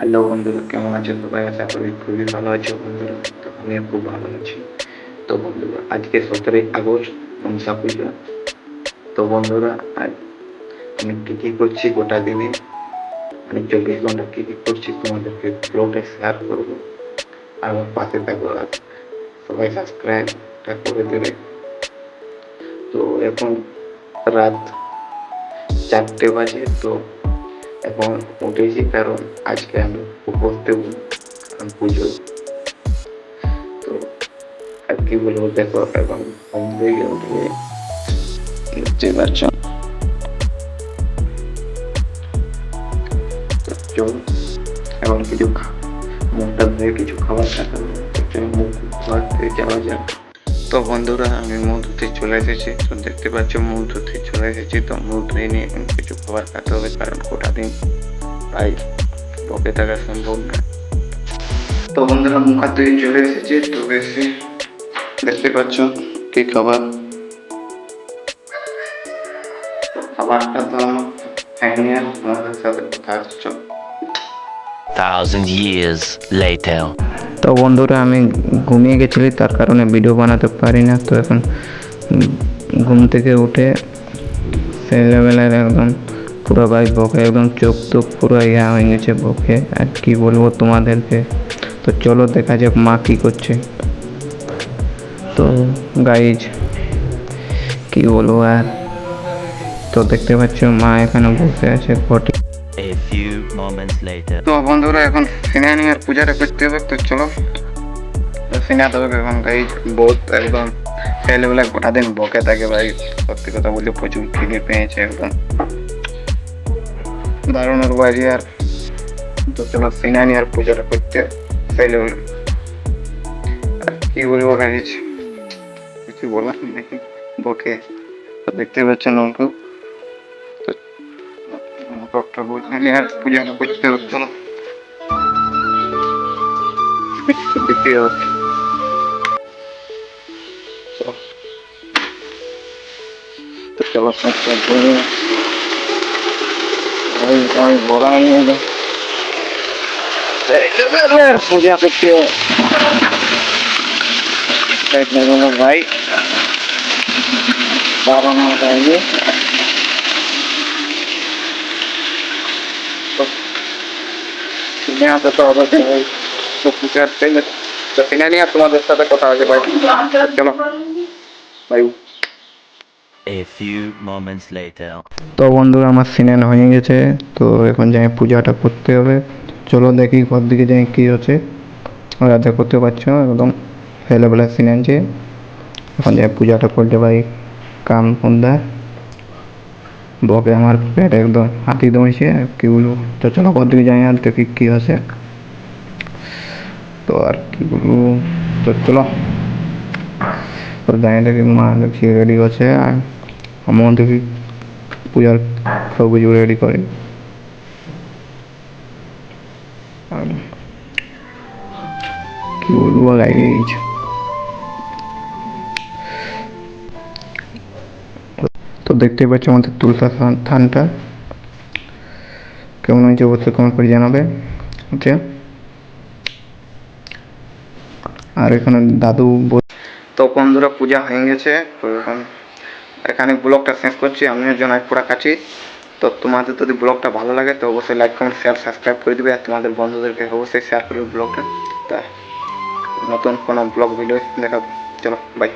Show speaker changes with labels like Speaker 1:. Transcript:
Speaker 1: Hello বন্ধুরা, কেমন আছো? সবাই আশা করি খুবই ভালো আছো। বন্ধুরা, আমিও খুব ভালো আছি। তো বন্ধুরা, আজকে সতেরোই আগস্ট মনসা পূজা তো বন্ধুরা, আজ আমি কী কী করছি গোটা দিনে? আমি চব্বিশ ঘণ্টা কী কী করছি তোমাদেরকে ব্লগে শেয়ার করব। আর আমার পাশে থাকো, আর সবাই সাবস্ক্রাইবটা করে দেবে। তো এখন রাত চারটে বাজে, তো এখন উঠেছি কারণ আজকে আমি উপোস দেব কারণ পুজো। তো আর কি বলব, দেখো, এখন ঘুম থেকে উঠে বুঝতে পারছ তো চল, এখন কিছু খা- মুখটা ধুয়ে কিছু খাবার খেতে হবে তো চল মুখ ধোয়াতে যাওয়া যাক। তো বন্ধুরা, আমি মুখ ধুতে চলে এসেছি। তো দেখতে পাচ্ছ মুখ ধুতে চলে এসেছি। তো মুখ ধুয়ে নিয়ে কিছু খাবার খেতে হবে, কারণ গোটা দিন প্রায় বকে থাকা সম্ভব না। তো বন্ধুরা মুখ হাত ধুয়ে চলে এসেছি। তো বেশি দেখতে পাচ্ছ, কি খাবার? খাবারটা তো আমার খাইনি আর তোমাদের সাথে কথা হচ্ছে।
Speaker 2: Thousand years later.
Speaker 3: তো বন্ধুরা, আমি ঘুমিয়ে গেছিলি, তার কারণে ভিডিও বানাতে পারি না তো এখন ঘুম থেকে উঠে সেই লেভেলের একদম পুরো ভাই বকে, একদম চোখ তোক পুরো ইয়া হয়ে গেছে বকে। আর কি বলব তোমাদেরকে? তো চলো দেখা যাক মা কী করছে। তো গাইজ কি বলব আর? তো দেখতে পাচ্ছ মা এখানে বসে আছে ঘটে
Speaker 1: তো বন্ধুরা, এখন সিনানি আর পূজাটা করতে হবে, তো চলো। সিনাতে হবে এখন গাই বহুত একদম ছেলেবেলা গোটা দিন বকে থাকে, ভাই, সত্যি কথা বললে প্রচুর খিদে পেয়েছে একদম। দারুণের বাড়ি আর। তো চলো সিনানি আর পূজাটা করতে ছেলেবেলা কি বলব গাইজ কিছু বলার নেই। বকে। দেখতে পাচ্ছেন অঙ্ক। ডক্টর বলছেন আর পূজাটা করতে হবে চলো দেখতে হবে চলো। তো চলো সাতটা করে ওই আমি বলা নিয়ে এলাম পূজা করতে ভাই বাবা যায়নি তো অবশ্যই নিয়ে তোমাদের সাথে কথা আছে ভাই। চলো। ভাই
Speaker 2: A few moments later.
Speaker 3: তো বন্ধুরা আমার সিনেন হয়ে গেছে। তো এখন যাই পূজাটা করতে হবে। চলো দেখি ঘর দিকে যাই কী হচ্ছে। রাজা করতে পারছ একদম ফেলেবেলা সিনেন যে। এখন যাই পূজাটা করতে পারি কাম সন্ধ্যা বকে আমার পেট একদম হাতি দমেছে কি বলব? তো চলো ঘর দিকে যাই আর দেখি কী আছে তো আর কি বলব? তো চলো। তো যাই দেখি, মা দেখছি রেডি আছে। আর আমিও দেখি পূজার সব কিছু রেডি করে। কি বলব, গাইজ? তো দেখতে পাচ্ছ আমাদের তুলসা থান- থানটা কেমন হয়েছে অবশ্যই কমেন্ট করে জানাবে। আচ্ছা। আর এখানে দাদু
Speaker 1: তো বন্ধুরা, পূজা হয়ে গেছে। এখন ব্লগটা শেষ করছি। আমিও জনাইপুরা কাছি। তো তোমাদের যদি ব্লগটা ভালো লাগে, তো অবশ্যই লাইক কমেন্ট শেয়ার সাবস্ক্রাইব করে দিবে। আর তোমাদের বন্ধুদেরকে অবশ্যই শেয়ার করবে ব্লগটা। তা, নতুন কোনো ব্লগ ভিডিও দেখা চলো বাই